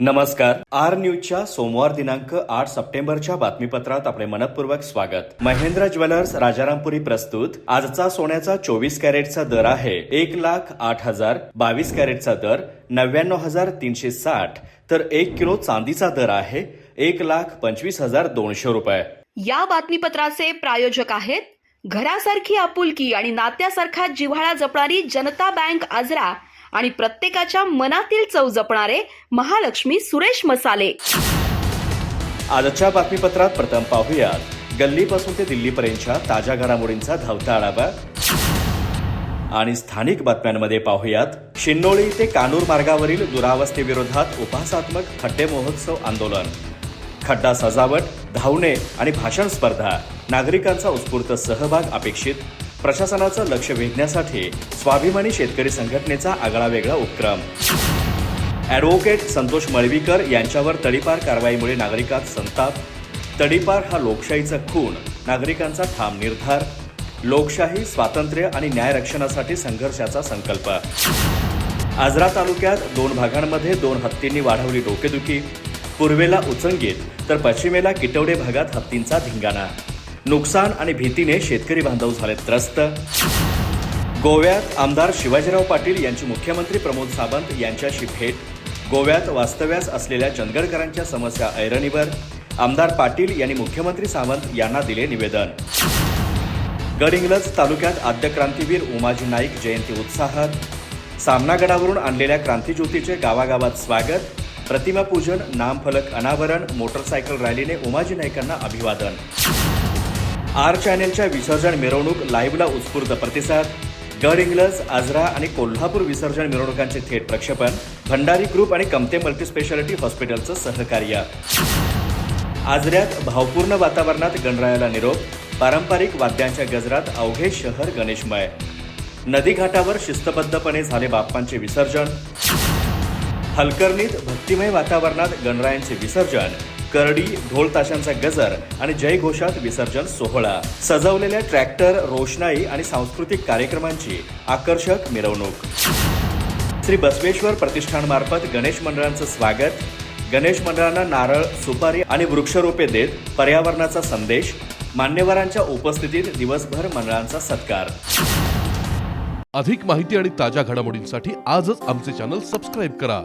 नमस्कार. आर न्यूजच्या सोमवार दिनांक आठ सप्टेंबरच्या बातमीपत्रात आपले मनपूर्वक स्वागत. महेंद्र ज्वेलर्स राजारामपुरी प्रस्तुत. आजचा सोन्याचा चोवीस कॅरेटचा दर आहे एक लाख आठ हजार बावीस कॅरेटचा दर नव्याण्णव हजार तीनशे साठ. तर एक किलो चांदीचा दर आहे एक लाख पंचवीस हजार दोनशे रुपये. या बातमीपत्राचे प्रायोजक आहेत घरासारखी आपुलकी आणि नात्यासारखा जिव्हाळा जपणारी जनता बँक आजरा आणि प्रत्येकाच्या मनातील चव जपणारे महालक्ष्मी सुरेश मसाले. आजच्या बातमीपत्रात प्रथम पाहूयात. गल्लीपासून ते दिल्लीपर्यंतच्या ताज्या घडामोडींचा धावता आढावा. आणि स्थानिक बातम्यांमध्ये पाहूयात. शिन्नोळी ते कानूर मार्गावरील दुरावस्थेविरोधात उपहासात्मक खड्डे महोत्सव आंदोलन. खड्डा सजावट धावणे आणि भाषण स्पर्धा नागरिकांचा उत्स्फूर्त सहभाग अपेक्षित प्रशासनाचं लक्ष वेधण्यासाठी स्वाभिमानी शेतकरी संघटनेचा आगळा वेगळा उपक्रम. ॲडव्होकेट संतोष मळवीकर यांच्यावर तडीपार कारवाईमुळे नागरिकात संताप. तडीपार हा लोकशाहीचा खून नागरिकांचा ठाम निर्धार. लोकशाही स्वातंत्र्य आणि न्याय रक्षणासाठी संघर्षाचा संकल्प. आजरा तालुक्यात दोन भागांमध्ये दोन हत्तींनी वाढवली डोकेदुखी. पूर्वेला उचंगीत तर पश्चिमेला किटवडे भागात हत्तींचा धिंगाणा. नुकसान आणि भीतीने शेतकरी बांधव झाले त्रस्त. गोव्यात आमदार शिवाजीराव पाटील यांची मुख्यमंत्री प्रमोद सावंत यांच्याशी भेट. गोव्यात वास्तव्यास असलेल्या चंदगडकरांच्या समस्या ऐरणीवर. आमदार पाटील यांनी मुख्यमंत्री सावंत यांना दिले निवेदन. गडहिंग्लज तालुक्यात आद्य क्रांतीवीर उमाजी नाईक जयंती उत्साहात. सामनागडावरून आणलेल्या क्रांतीज्योतीचे गावागावात स्वागत. प्रतिमापूजन नामफलक अनावरण मोटरसायकल रॅलीने उमाजी नाईकांना अभिवादन. आर चॅनेलच्या विसर्जन मिरवणूक लाईव्हला उत्स्फूर्त प्रतिसाद. गड इंग्लज आजरा आणि कोल्हापूर विसर्जन मिरवणुकांचे थेट प्रक्षेपण. भंडारी ग्रुप आणि कमते मल्टीस्पेशालिटी हॉस्पिटलचं सहकार्य. आजऱ्यात भावपूर्ण वातावरणात गणरायाला निरोप. पारंपरिक वाद्यांच्या गजरात अवघे शहर गणेशमय. नदीघाटावर शिस्तबद्धपणे झाले बाप्पांचे विसर्जन. हलकर्णीत भक्तिमय वातावरणात गणरायांचे विसर्जन. करडी ढोल ताशांचा गजर आणि जयघोषात विसर्जन सोहळा. सजवलेल्या ट्रॅक्टर रोषणाई आणि सांस्कृतिक कार्यक्रमांची आकर्षक मिरवणूक. श्री बसवेश्वर प्रतिष्ठानमार्फत गणेश मंडळांचं स्वागत. गणेश मंडळांना नारळ सुपारी आणि वृक्षरोपे देत पर्यावरणाचा संदेश. मान्यवरांच्या उपस्थितीत दिवसभर मंडळांचा सत्कार. अधिक माहिती आणि ताज्या घडामोडींसाठी आजच आमचे चॅनल सबस्क्राईब करा.